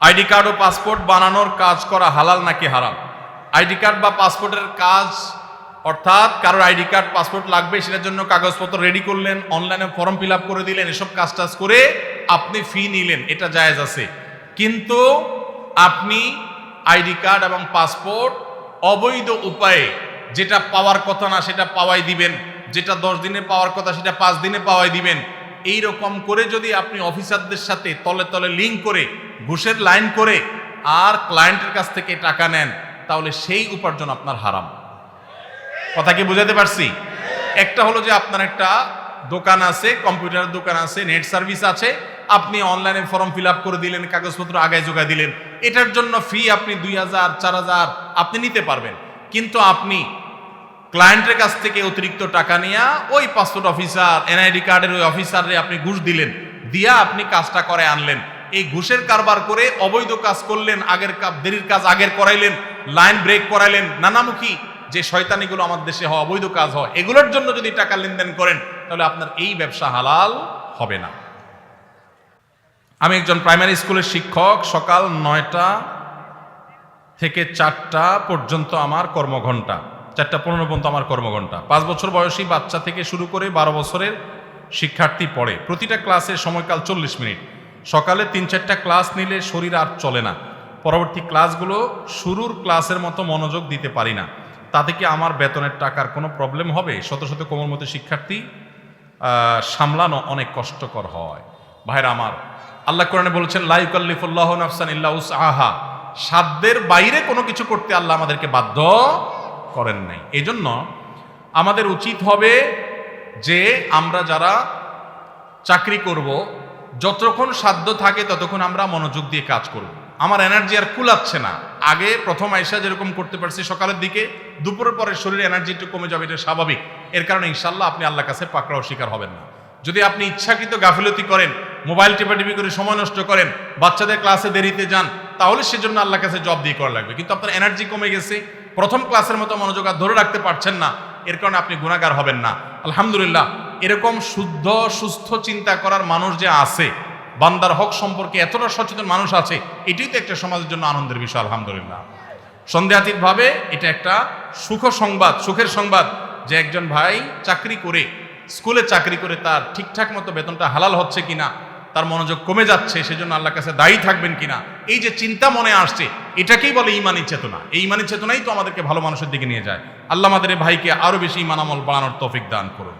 ID card ও passport বানানোর কাজ করা হালাল নাকি হারাম? আইডি কার্ড বা পাসপোর্টের কাজ অর্থাৎ কারোর আইডি কার্ড, পাসপোর্ট লাগবে সেটার জন্য কাগজপত্র রেডি করলেন অনলাইনে ফর্ম ফিল করে দিলেন, এসব কাজ টাজ করে আপনি ফি নিলেন, এটা জায়েজ আছে। কিন্তু আপনি আইডি কার্ড এবং পাসপোর্ট অবৈধ উপায়ে যেটা পাওয়ার কথা না সেটা পাওয়াই দিবেন, যেটা দশ দিনে পাওয়ার কথা সেটা পাঁচ দিনে পাওয়াই দিবেন এই রকম করে যদি আপনি অফিসারদের সাথে তলে তলে লিঙ্ক করে ঘুষের লাইন করে আর ক্লায়েন্টের কাছ থেকে টাকা নেন, তাহলে সেই উপার্জন আপনার হারাম। কথা কি বুঝাতে পারছি? একটা হলো যে আপনার একটা দোকান আছে, কম্পিউটারের দোকান আছে নেট সার্ভিস আছে, আপনি অনলাইনে ফর্ম ফিল আপ করে দিলেন, কাগজপত্র আগায় যোগায় দিলেন, এটার জন্য ফি আপনি দুই হাজার, চার হাজার আপনি নিতে পারবেন। কিন্তু আপনি ক্লায়েন্টের কাছ থেকে অতিরিক্ত টাকা নিয়ে, ওই পাসপোর্ট অফিসার এনআইডি কার্ডের ওই অফিসারে আপনি ঘুষ দিলেন, দিয়া আপনি কাজটা করে আনলেন। এই ঘুষের কারবার করে অবৈধ কাজ করলেন, আগের কাজ দেরির কাজ আগের করাইলেন, লাইন ব্রেক করাইলেন, নানামুখী যে শয়তানিগুলো আমাদের দেশে হয়, অবৈধ কাজ হয়, এগুলোর জন্য যদি টাকা লেনদেন করেন, তাহলে আপনার এই ব্যবসা হালাল হবে না। আমি একজন প্রাইমারি স্কুলের শিক্ষক, সকাল নয়টা থেকে চারটা পর্যন্ত আমার কর্মঘণ্টা, চারটা পনেরো পর্যন্ত আমার কর্মঘণ্টা। পাঁচ বছর বয়সী বাচ্চা থেকে শুরু করে বারো বছরের শিক্ষার্থী পড়ে। প্রতিটা ক্লাসের সময়কাল চল্লিশ মিনিট। সকালে তিন চারটা ক্লাস নিলে শরীর আর চলে না। পরবর্তী ক্লাসগুলো শুরুর ক্লাসের মতো মনোযোগ দিতে পারি না। তাতে কি আমার বেতনের টাকার কোনো প্রবলেম হবে? শত শত কোমর মতো শিক্ষার্থী সামলানো অনেক কষ্টকর হয়। ভাইরা আমার, আল্লাহ কোরআনে বলেছেন লাইকাল্লিফুল্লাহ নাফসান ইল্লা আহা সাধ্যের বাইরে কোনো কিছু করতে আল্লাহ আমাদেরকে বাধ্য করেন নাই। এজন্য আমাদের উচিত হবে যে আমরা যারা চাকরি করব যতক্ষণ সাধ্য থাকে ততক্ষণ আমরা মনোযোগ দিয়ে কাজ করব। আমার এনার্জি আর কুলাচ্ছে না। আগে প্রথম আইসা যেরকম করতে পারছি সকালের দিকে, দুপুরের পরে শরীরে এনার্জি একটু কমে যাবে, এটা স্বাভাবিক। এর কারণে ইনশাল্লাহ আপনি আল্লাহ কাছে পাকড়াও শিকার হবেন না। যদি আপনি ইচ্ছাকৃত গাফিলতি করেন, মোবাইল টিপাটিপি করে সময় নষ্ট করেন, বাচ্চাদের ক্লাসে দেরিতে যান, তাহলে সেজন্য আল্লাহ কাছে জব দিয়ে করা লাগবে। কিন্তু আপনার এনার্জি কমে গেছে, প্রথম ক্লাসের মতো মনোযোগ আর ধরে রাখতে পারছেন না, এর কারণে আপনি গুণাগার হবেন না। আলহামদুলিল্লাহ এরকম শুদ্ধ, সুস্থ চিন্তা করার মানুষ যে আছে, বান্দার হক সম্পর্কে এতটা সচেতন মানুষ আছে, এটাই তো একটা সমাজের জন্য আনন্দের বিষয়, আলহামদুলিল্লাহ। সন্দেহাতীতভাবে এটা একটা সুখ সংবাদ, সুখের সংবাদ যে একজন ভাই চাকরি করে, স্কুলে চাকরি করে তার ঠিকঠাক মতো বেতনটা হালাল হচ্ছে কিনা, তার মনোযোগ কমে যাচ্ছে, সেজন্য আল্লাহর কাছে দায়ী থাকবেন কিনা, এই যে চিন্তা মনে আসছে, এটাকেই বলে ইমানি চেতনা। এই ইমানি চেতনাই তো আমাদেরকে ভালো মানুষের দিকে নিয়ে যায়। আল্লাহ আমাদের ভাইকে আরও বেশি ইমান আমল বাড়ানোর তৌফিক দান করুন।